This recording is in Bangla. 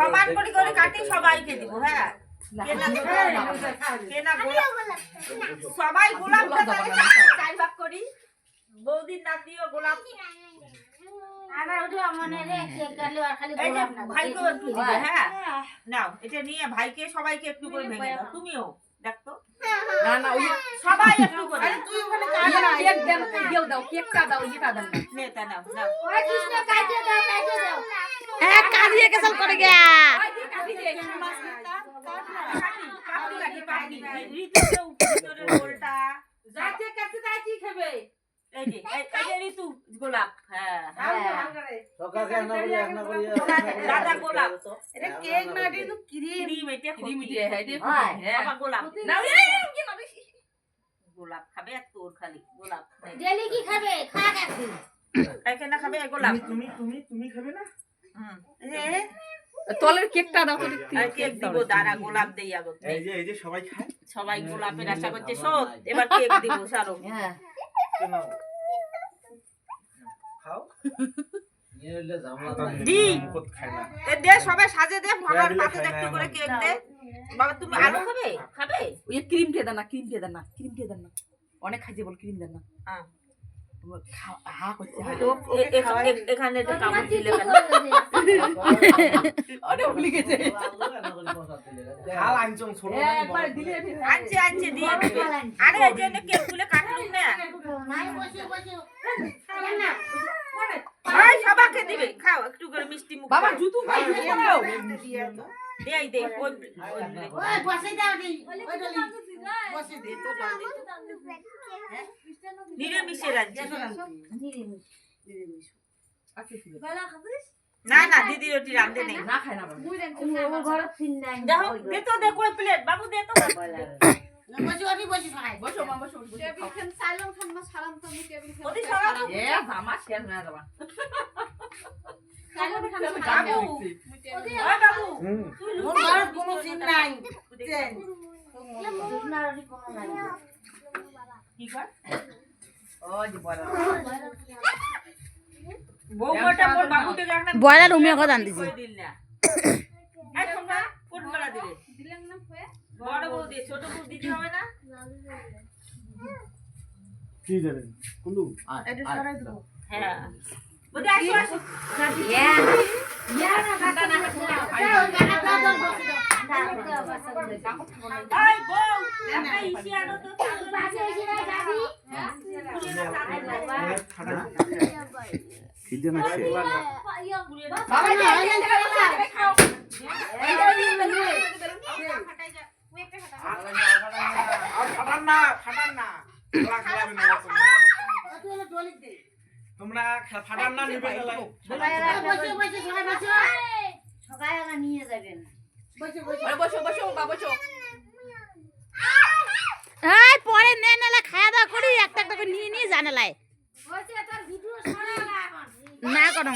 সমান করে করে কাটি সবাইকে দিব হ্যাঁ। কে না কে না। গোলাপ। সবাই চার ভাগ করি। বৌদির নাতিও গোলাপ গোলাপ হ্যাঁ। নাও এটা নিয়ে ভাইকে সবাইকে একটু করে ভেঙে দাও। তুমিও দেখতো। না না ওই সবাই একটু করে আরে তুই ওখানে কাজ না, কেক দেন ইয়েও দাও কেকটা দাও ইটা দাও নেতা দাও নাও ওই কৃষ্ণ কাজে দাও কাজে দাও। এ কাজিয়ে কেসল করে গিয়া। ওই দিয়ে কাটি দে। কাটি কাটি কাটি কাটি ঋতুকেও ভিতরে গোলটা যাতে কাটতে তাই কি খাবে। এই যে এই এই ঋতু গোলাপ হ্যাঁ দাদা গোলাপ। এটা কেক না এটা কিন্তু ক্রিম। ক্রিম এটা ক্রিম দিয়ে হ্যাঁ হ্যাঁ। গোলাপ। না এই কি না বেশি গোলাপ খাবে আর তোর খালি গোলাপ। ডেলি কি খাবে? খা কাটে এখানে খাবে? গোলাপ। তুমি তুমি তুমি খাবে না? হুম। তলের কেকটা দাও তো কেক দিব দাঁড়া গোলাপ দেই আগত। এই যে এই যে সবাই খায়? সবাই গোলাপের আশা করছে সব এবার কেক দিব সারো। হ্যাঁ। দি। মুখত খায় না এ দে সবাই সাজে দে দিলে পাতে একটু করে কেক দে। বাবা তুমি আলু খাবে? খাবে। ওই ক্রিম দিয়ে দেন না ক্রিম দিয়ে দেন না ক্রিম দিয়ে দেন না। অনেক খাইছে বল ক্রিম দেন না। হ্যাঁ। এখানে কামড় দিলে কেন? অনেক ভুলে গেছে। আনছং আনছে দিয়ে আরে এই কেকগুলো কাটলুম না এই সবাইকে দিবে খাও একটু করে মিষ্টি মুখ বাবা করো। জুতো পাই জুতো দাও। দেই দে ওই ওই ওই বসে দাও দি ওই ডলি বসে দে তো জল দে। নিরামিষে রাঁধছি না না দিদি রুটি রাঁধে নেই। না খায় না বাবা। ওর ফিন নাই। দেখো দে তো দে কই প্লেট বাবু দে তো। বসে খাই মা হয়ে কোনো নাই রুটি কোনো নাই কি কর? ও যে বড়। বউ গোটা মোর বাবু থেকে একটা বয়লার উমিয়া কথা আন দিছি কই দিল না? এই তোমরা কোন বেলা দিলে। বড় বউ দিয়ে ছোট বউ দিতে হবে না? কি দেবেন কুলু? এটা সরাই দাও হ্যাঁ। খিদে আর ফাটান না ফাটান না না নিয়ে যাবেন পরে নে খাওয়া দাওয়া করি একটা একটা করে নিয়ে নিয়ে জানালায়। না করো